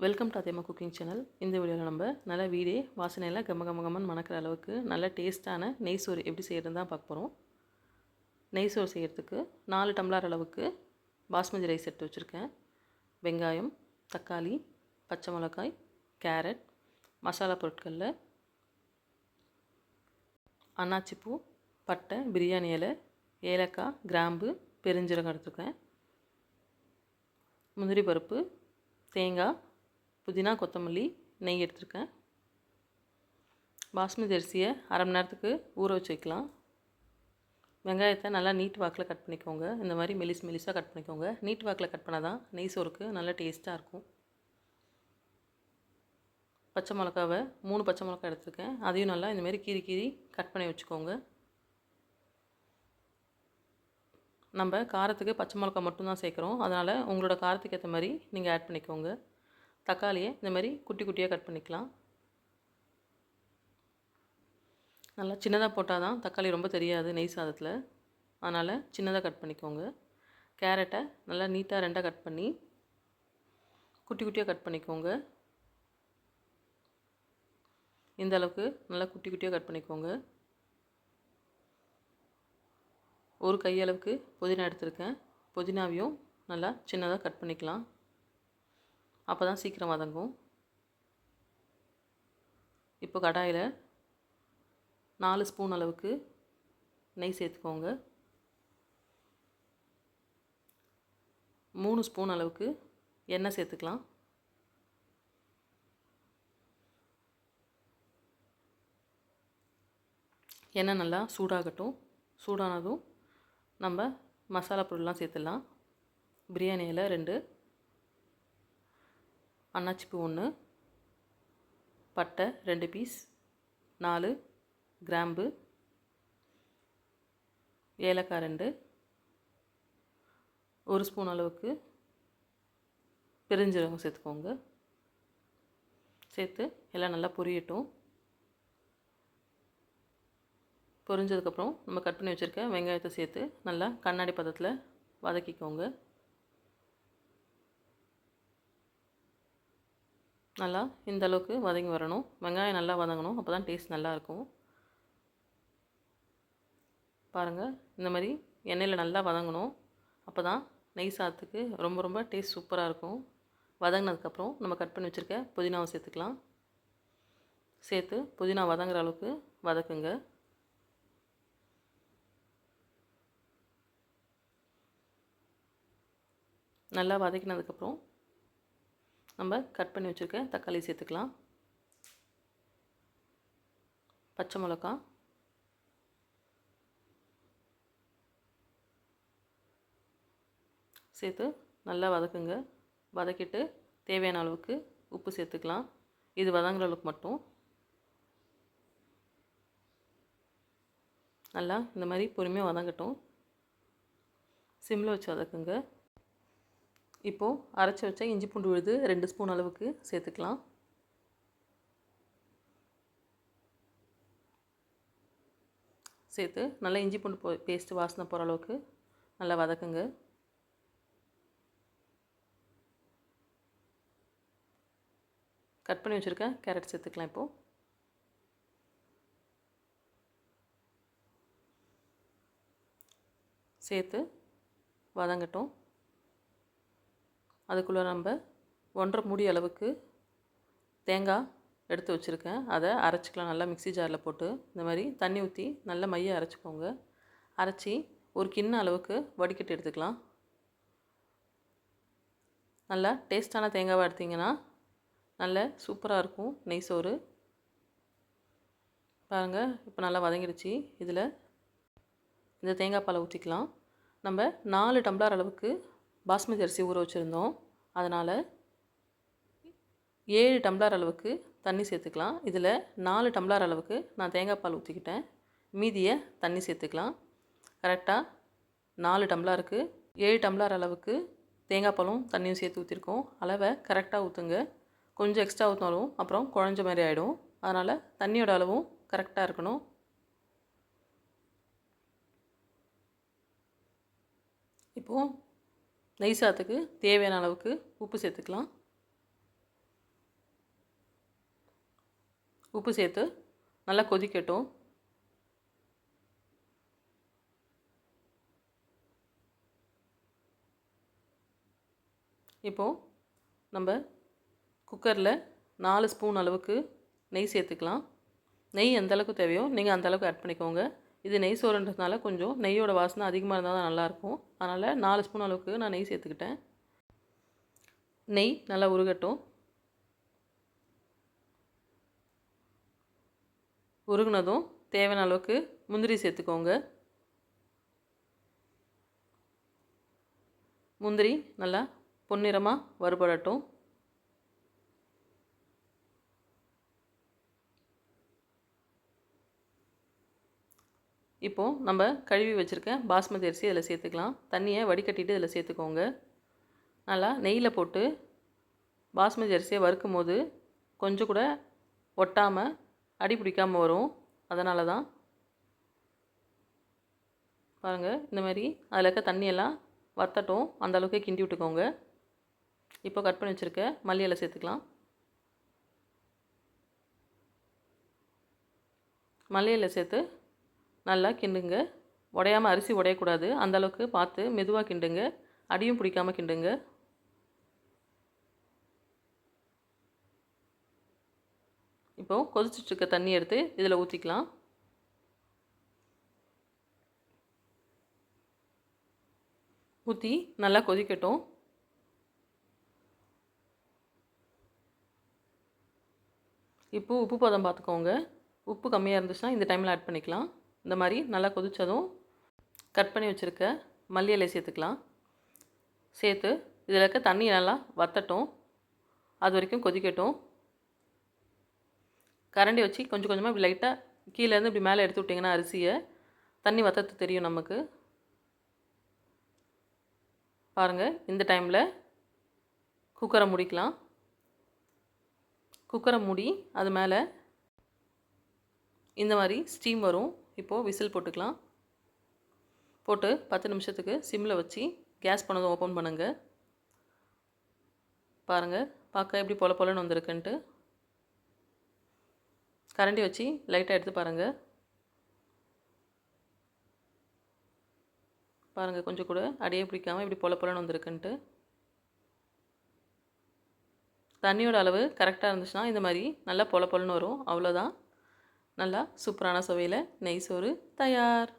Welcome to அதேமா cooking channel இந்த வீடியோவில் நம்ம நல்ல வீடே வாசனையில் கம கம கமன்னு மணக்கிற அளவுக்கு நல்ல டேஸ்ட்டான நெய் சோறு எப்படி செய்கிறதுன்னு தான் பார்க்க போகிறோம் நெய் சோறு செய்கிறதுக்கு நாலு டம்ளர் அளவுக்கு பாஸ்மதி ரைஸ் எடுத்து வச்சுருக்கேன். வெங்காயம் தக்காளி பச்சை மிளகாய் கேரட் மசாலா பொருட்களில் அன்னாச்சிப்பூ பட்டை பிரியாணி இலை ஏலக்காய் கிராம்பு பெருஞ்சீரகம் எடுத்துருக்கேன். முந்திரி பருப்பு தேங்காய் புதினா கொத்தமல்லி நெய் எடுத்திருக்கேன். பாஸ்மதி அரிசியை அரை மணி நேரத்துக்கு ஊற வச்சு வைக்கலாம். வெங்காயத்தை நல்லா நீட் வாக்கில் கட் பண்ணிக்கோங்க. இந்த மாதிரி மெலிஸ் மெலிஸாக கட் பண்ணிக்கோங்க. நீட் வாக்கில் கட் பண்ணால் தான் நெய் சோறுக்கு நல்லா டேஸ்ட்டாக இருக்கும். பச்சை மிளகாவை மூணு பச்சை மிளகா எடுத்துருக்கேன். அதையும் நல்லா இந்தமாரி கீறி கீறி கட் பண்ணி வச்சுக்கோங்க. நம்ம காரத்துக்கு பச்சை மிளகா மட்டும்தான் சேர்க்குறோம். அதனால் உங்களோட காரத்துக்கு ஏற்ற மாதிரி நீங்கள் ஆட் பண்ணிக்கோங்க. தக்காளியை இந்த மாதிரி குட்டி குட்டியாக கட் பண்ணிக்கலாம். நல்லா சின்னதாக போட்டால் தான் தக்காளி ரொம்ப தெரியாது நெய் சாதத்தில். அதனால் சின்னதாக கட் பண்ணிக்கோங்க. கேரட்டை நல்லா நீட்டாக ரெண்டாக கட் பண்ணி குட்டி குட்டியாக கட் பண்ணிக்கோங்க. இந்த அளவுக்கு நல்லா குட்டி குட்டியாக கட் பண்ணிக்கோங்க. ஒரு கையளவுக்கு புதினா எடுத்திருக்கேன். புதினாவையும் நல்லா சின்னதாக கட் பண்ணிக்கலாம். அப்போ தான் சீக்கிரம் வதங்கும் இப்போ கடாயில் நாலு ஸ்பூன் அளவுக்கு நெய் சேர்த்துக்கோங்க. மூணு ஸ்பூன் அளவுக்கு எண்ணெய் சேர்த்துக்கலாம். எண்ணெய் நல்லா சூடாகட்டும். சூடானதும் நம்ம மசாலா பொருள்லாம் சேர்த்துடலாம். பிரியாணியில் ரெண்டு அன்னாச்சிப்பூ ஒன்று பட்டை ரெண்டு பீஸ் நாலு கிராம்பு ஏலக்காய் ரெண்டு ஒரு ஸ்பூன் அளவுக்கு பெருஞ்சீரகம் சேர்த்துக்கோங்க. சேர்த்து எல்லாம் நல்லா பொரியட்டும். பொரிஞ்சதுக்கப்புறம் நம்ம கட் பண்ணி வச்சுருக்க வெங்காயத்தை சேர்த்து நல்லா கண்ணாடி பதத்தில் வதக்கிக்கோங்க. நல்லா இந்த அளவுக்கு வதங்கி வரணும். வெங்காயம் நல்லா வதங்கணும். அப்போ தான் டேஸ்ட் நல்லாயிருக்கும் பாருங்கள் இந்த மாதிரி எண்ணெயில் நல்லா வதங்கணும். அப்போ தான் நெய் சாத்துக்கு ரொம்ப ரொம்ப டேஸ்ட் சூப்பராக இருக்கும். வதங்கினதுக்கப்புறம் நம்ம கட் பண்ணி வச்சுருக்க புதினாவை சேர்த்துக்கலாம். சேர்த்து புதினா வதங்குற அளவுக்கு வதக்குங்க. நல்லா வதக்கினதுக்கப்புறம் நம்ம கட் பண்ணி வச்சுருக்க தக்காளி சேர்த்துக்கலாம். பச்சை மிளகா. சேர்த்து நல்லா வதக்குங்க. வதக்கிட்டு தேவையான அளவுக்கு உப்பு சேர்த்துக்கலாம். இது வதங்குற அளவுக்கு மட்டும். நல்லா இந்த மாதிரி பொறுமையாக வதங்கட்டும். சிம்மில் வச்சு வதக்குங்க. இப்போது அரைச்சி வச்ச இஞ்சி பூண்டு விழுது ரெண்டு ஸ்பூன் அளவுக்கு சேர்த்துக்கலாம். சேர்த்து நல்லா இஞ்சி பூண்டு போ பேஸ்ட்டு வாசனை போகிற அளவுக்கு நல்லா வதக்குங்க. கட் பண்ணி வச்சுருக்கேன் கேரட் சேர்த்துக்கலாம் இப்போது சேர்த்து வதங்கட்டும். அதுக்குள்ளே நம்ம ஒன்றரை மூடி அளவுக்கு தேங்காய் எடுத்து வச்சுருக்கேன். அதை அரைச்சிக்கலாம். நல்லா மிக்சி ஜாரில் போட்டு இந்த மாதிரி தண்ணி ஊற்றி நல்லா மைய அரைச்சிக்கோங்க. அரைச்சி ஒரு கிண்ண அளவுக்கு வடிக்கட்டு எடுத்துக்கலாம். நல்லா டேஸ்ட்டான தேங்காவை எடுத்திங்கன்னா நல்ல சூப்பராக இருக்கும். நெய் சோறு. பாருங்கள் இப்போ நல்லா வதங்கிடுச்சு. இதில் இந்த தேங்காய் பாலை ஊற்றிக்கலாம் நம்ம நாலு டம்ளர் அளவுக்கு பாஸ்மதி அரிசி ஊற வச்சுருந்தோம். அதனால் ஏழு டம்ளர் அளவுக்கு தண்ணி சேர்த்துக்கலாம். இதில் நாலு டம்ளர் அளவுக்கு நான் தேங்காய் பால் ஊற்றிக்கிட்டேன் மீதியை தண்ணி சேர்த்துக்கலாம். கரெக்டாக நாலு டம்ளருக்கு ஏழு டம்ளர் அளவுக்கு தேங்காய் பாலும் தண்ணியும் சேர்த்து ஊற்றிருக்கோம் அளவை கரெக்டாக ஊற்றுங்க கொஞ்சம் எக்ஸ்ட்ரா ஊற்றினாலும் அப்புறம் குழஞ்ச மாதிரி ஆகிடும் அதனால் தண்ணியோட அளவும் கரெக்டாக இருக்கணும். இப்போது நெய் சாத்துக்கு தேவையான அளவுக்கு உப்பு சேர்த்துக்கலாம். உப்பு சேர்த்து நல்லா கொதிக்கட்டும். இப்போது நம்ம குக்கரில் நாலு ஸ்பூன் அளவுக்கு நெய் சேர்த்துக்கலாம். நெய் எந்தளவுக்கு தேவையோ நீங்கள் அந்தளவுக்கு ஆட் பண்ணிக்கோங்க. இது நெய் சோறுன்றதுனால கொஞ்சம் நெய்யோட வாசனை அதிகமாக இருந்தால் தான் நல்லாயிருக்கும். அதனால் நாலு ஸ்பூன் அளவுக்கு நான் நெய் சேர்த்துக்கிட்டேன். நெய் நல்லா உருகட்டும். உருகுனதும் தேவையான அளவுக்கு முந்திரி சேர்த்துக்கோங்க. முந்திரி நல்லா பொன்னிறமாக வறுபடட்டும். இப்போது நம்ம கழுவி வச்சுருக்க பாஸ்மதி அரிசி இதில் சேர்த்துக்கலாம். தண்ணியை வடிகட்டிட்டு இதில் சேர்த்துக்கோங்க. நல்லா நெய்யில் போட்டு பாஸ்மதி அரிசியை வறுக்கும் போது கொஞ்சம் கூட ஒட்டாமல் அடி பிடிக்காமல் வரும். அதனால தான் பாருங்கள் இந்த மாதிரி அதில் இருக்க தண்ணியெல்லாம் வத்தட்டும். அந்த அளவுக்கு கிண்டி விட்டுக்கோங்க. இப்போ கட் பண்ணி வச்சுருக்க மல்லியில் இலை சேர்த்துக்கலாம். மல்லியில் சேர்த்து நல்லா கிண்டுங்க. உடையாமல் அரிசி உடையக்கூடாது. அந்தளவுக்கு பார்த்து மெதுவாக கிண்டுங்க. அடியும் பிடிக்காமல் கிண்டுங்க. இப்போது கொதிச்சிட்ருக்க தண்ணி எடுத்து இதில் ஊற்றிக்கலாம் ஊற்றி நல்லா கொதிக்கட்டும். இப்போது உப்பு பதம் பார்த்துக்கோங்க. உப்பு கம்மியாக இருந்துச்சுன்னா இந்த டைமில் ஆட் பண்ணிக்கலாம். இந்த மாதிரி நல்லா கொதித்ததும் கட் பண்ணி வச்சுருக்க மல்லி இலை சேர்த்துக்கலாம். சேர்த்து இதில் இருக்க தண்ணி நல்லா வத்தட்டும். அது வரைக்கும் கொதிக்கட்டும். கரண்டி வச்சு கொஞ்சம் கொஞ்சமாக இப்படி லைட்டாக கீழேருந்து இப்படி மேலே எடுத்து விட்டிங்கன்னா அரிசியை தண்ணி வத்தத்து தெரியும் நமக்கு. பாருங்கள் இந்த டைமில் குக்கரை முடிக்கலாம். குக்கரை மூடி அது மேலே இந்த மாதிரி ஸ்டீம் வரும். இப்போது விசில் போட்டுக்கலாம். போட்டு பத்து நிமிஷத்துக்கு சிம்மில் வச்சு கேஸ் பண்ணதும் ஓப்பன் பண்ணுங்கள் பாருங்கள் பார்க்க எப்படி பொல பொலன்னு வந்திருக்குன்ட்டு. கரண்டி வச்சு லைட்டாக எடுத்து பாருங்கள் பாருங்கள் கொஞ்சம் கூட அடியே பிடிக்காமல் இப்படி பொல பொலன்னு வந்திருக்குன்ட்டு. தண்ணியோட அளவு கரெக்டாக இருந்துச்சுன்னா இந்த மாதிரி நல்லா பொல பொலன்னு வரும். அவ்வளோதான் நல்லா சூப்பரான சுவையில் நெய் சோறு தயார்.